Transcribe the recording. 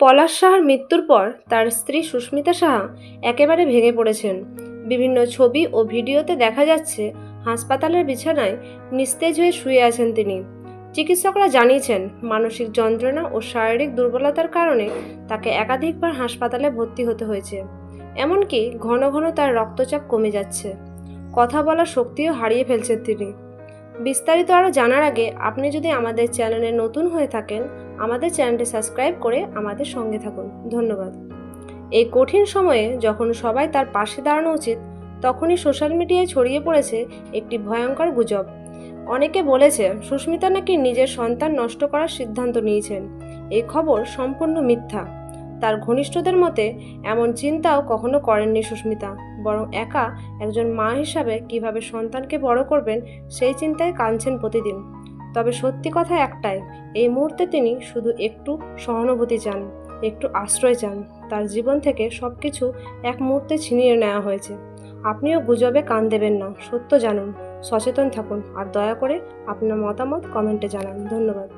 পলাশ সাহার মৃত্যুর পর তার স্ত্রী সুস্মিতা সাহা একেবারে ভেঙে পড়েছেন। বিভিন্ন ছবি ও ভিডিওতে দেখা যাচ্ছে, হাসপাতালের বিছানায় নিস্তেজ হয়ে শুয়ে আছেন তিনি। চিকিৎসকরা জানিয়েছেন, মানসিক যন্ত্রণা ও শারীরিক দুর্বলতার কারণে তাকে একাধিকবার হাসপাতালে ভর্তি হতে হয়েছে। এমনকি ঘন ঘন তার রক্তচাপ কমে যাচ্ছে। কথা বলার শক্তিও হারিয়ে ফেলছেন তিনি। বিস্তারিত আরও জানার আগে আপনি যদি আমাদের চ্যানেলে নতুন হয়ে থাকেন, আমাদের চ্যানেলটি সাবস্ক্রাইব করে আমাদের সঙ্গে থাকুন। ধন্যবাদ। এই কঠিন সময়ে যখন সবাই তার পাশে দাঁড়ানো উচিত, তখনই সোশ্যাল মিডিয়ায় ছড়িয়ে পড়েছে একটি ভয়ঙ্কর গুজব। অনেকে বলেছে, সুস্মিতা নাকি নিজের সন্তান নষ্ট করার সিদ্ধান্ত নিয়েছেন। এই খবর সম্পূর্ণ মিথ্যা। তার ঘনিষ্ঠদের মতে এমন চিন্তাও কখনো করেননি সুস্মিতা, বরং একা একজন মা হিসাবে কীভাবে সন্তানকে বড় করবেন সেই চিন্তায় কাঁদছেন প্রতিদিন। তবে সত্যি কথা একটাই, এই মুহূর্তে তিনি শুধু একটু সহানুভূতি চান, একটু আশ্রয় চান, তার জীবন থেকে সব কিছু এক মুহূর্তে ছিনিয়ে নেওয়া হয়েছে। আপনিও গুজবে কান দেবেন না, সত্য জানুন, সচেতন থাকুন, আর দয়া করে আপনার মতামত কমেন্টে জানান। ধন্যবাদ।